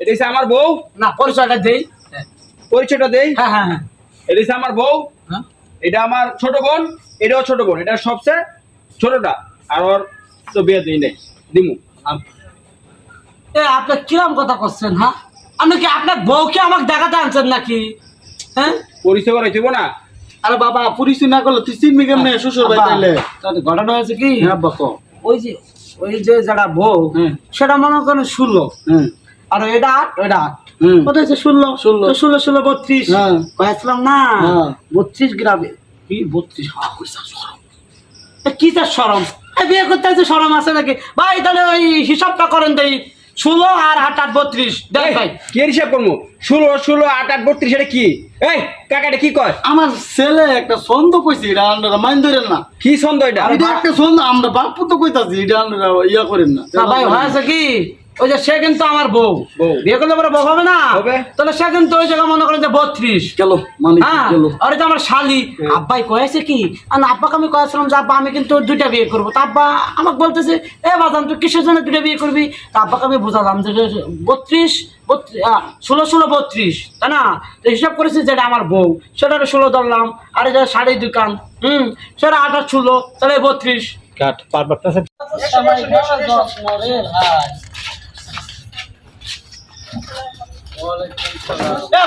এটা হচ্ছে আমার বউ। না পরিচয়টা দেই। পরিচয়টা দেই? হ্যাঁ হ্যাঁ হ্যাঁ। এটা হচ্ছে আমার বউ। হ্যাঁ। এটা আমার ছোট বোন। এটাও ছোট বোন। এটা সবচেয়ে ছোটটা। আর ওর তো বিয়ে দিই নেই। দিমু। এ আপনি কিরম কথা করছেন হ্যাঁ? আপনি কি আপনার বউকে আমাকে দেখাতে আনছেন নাকি? হ্যাঁ? পরিচয় করা হইব না। আরে বাবা পরিচয় না করলে তুই চিনবি কেমনে শ্বশুর ভাই তাইলে? তাহলে ঘটনা হয়েছে কি? হ্যাঁ বাকো ওই যে ওই যে যারা বউ। সেটা মনে করেন হুম আর এটা আট? আট। কত হচ্ছে ষোলো। ষোলো। ষোলো ষোলো বত্রিশ। কয়েছিলাম না? হ্যাঁ। বত্রিশ গ্রামে। কি বত্রিশ? কি তার সরম। বিয়ে করতে আছে সরম আছে নাকি? ভাই তাহলে ওই হিসাবটা করেন ষোলো আর আট আট বত্রিশ। দেখ ভাই। কি হিসাব করব? ষোলো ষোলো আট আট বত্রিশ এটা কি? এই কাকা এটা কি কয়? আমার ছেলে একটা ছন্দ কইছি এটা আপনারা মাইন ধরেন না। কি ছন্দ এটা? এটা একটা ছন্দ আমরা বাপু তো কইতাছি এটা ইয়া করেন না। না ভাই হয়েছে কি? ওই যে সে কিন্তু আমার বউ। বউ। বিয়ে করলে পরে বউ হবে না? হবে। তাহলে সে কিন্তু ওই জায়গায় মনে করেন যে বত্রিশ। গেল মানে হ্যাঁ আর এটা আমার শালি। আব্বাই কয়েছে কি? আর আব্বাকে আমি কয়েছিলাম যে আব্বা আমি কিন্তু দুইটা বিয়ে করব। তা আব্বা আমাকে বলতেছে এ বাজান তুই কিসের জন্য দুইটা বিয়ে করবি? তা আব্বাকে আমি বুঝালাম যে বত্রিশ ষোলো ষোলো বত্রিশ তাই না? হিসাব করেছি যেটা আমার বউ। সেটা ষোলো ধরলাম আর এটা শাড়ি দোকান। হুম সেটা আঠাশ ষোলো তাহলে বত্রিশ। কাট পারবার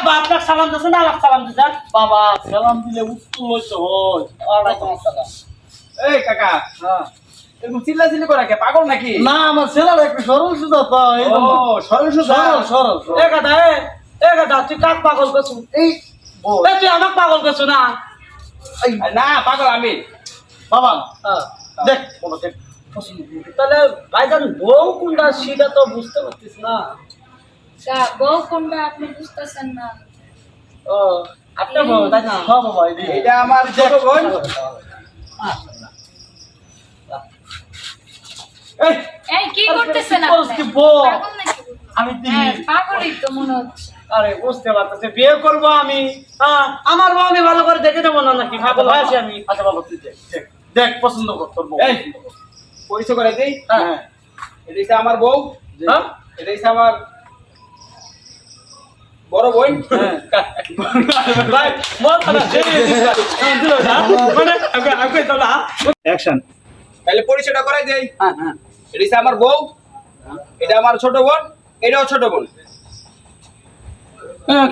বাপটা সালাম দিচ্ছে না আলাপ সালাম দিচ্ছে বাবা সালাম দিলে উত্তম হইতে হয় এই কাকা হ্যাঁ। পাগল নাকি? না আমার ছেলের একটা সরল সুদা ও সরল সোজা। সরল সরল। এ গাদা এ তুই কাক পাগল করছু? এই তুই আমাকে পাগল করছু না? না পাগল আমি। বাবা হ্যাঁ। দেখ দেখ। তাহলে ভাইজান বউ কোনটা সেটা তো বুঝতে পারতিস না। বউ কোনটা আপনি বুঝতেছেন না। ও আপনার বউ তাই না? হ্যাঁ বাবা এটা আমার ছোট বোন। এই এই কি করতেছেন আপনি? বউ? আমি হ্যাঁ পাগলই তো মনে হচ্ছে। আরে বুঝতে পারতেছে বিয়ে করব আমি। হ্যাঁ আমার বউ আমি ভালো করে দেখে দেবো না নাকি? পাগল হয়েছে আমি আচ্ছা বাবা তুই দেখ দেখ। দেখ পছন্দ কর তোর বউ। পরিচয় করে দিই। হ্যাঁ। এটা আমার বউ। হ্যাঁ? এটা আমার বড় বোন? ভাই মন খারাপ হ্যাঁ, না মানে অ্যাকশন তাহলে পরিচয়টা করাই দেই। হ্যাঁ হ্যাঁ। এটা আমার বউ। এটা আমার ছোট বোন। এটাও ছোট বোন।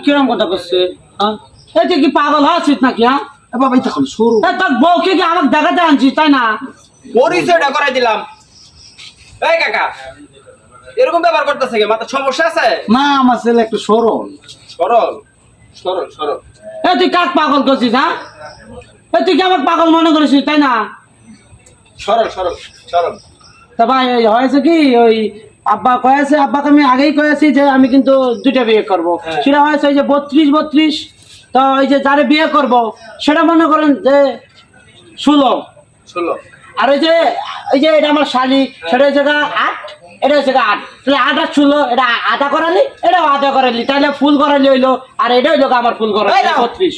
কিরম কথা করছে হ্যাঁ এই কি পাগল হয়েছিস নাকি হ্যাঁ বাবা এই তখন সরু। এ, তোর বউকে কি আমাকে দেখাতে আনছিস তাই না? পরিচয়টা করাই দিলাম। এই কাকা। এরকম ব্যাপার করতেছে কি? মাথা সমস্যা আছে? না আমার ছেলে একটু সরল। সরল? সরল সরল। এ তুই কাক পাগল করছিস হ্যাঁ? এ তুই কি আমাকে পাগল মনে করেছিস তাই না? সরল সরল সরল। তা ভাই হয়েছে কি ওই আব্বা কয়েছে আব্বাকে আমি আগেই কয়েছি যে আমি কিন্তু দুইটা বিয়ে করব। হ্যাঁ। সেটা হয়েছে ওই যে বত্রিশ বত্রিশ তো ওই যে যারে বিয়ে করব সেটা মনে করেন যে ষোলো। ষোলো। আর ওই যে ওই যে এটা আমার শালি সেটা হচ্ছে আট। এটা হচ্ছে আট। তাহলে আট ছুলো এটা আদা করালি এটাও আদা করালি। তাহলে ফুল করালি হইল আর এটা হইল আমার ফুল করালি। বত্রিশ।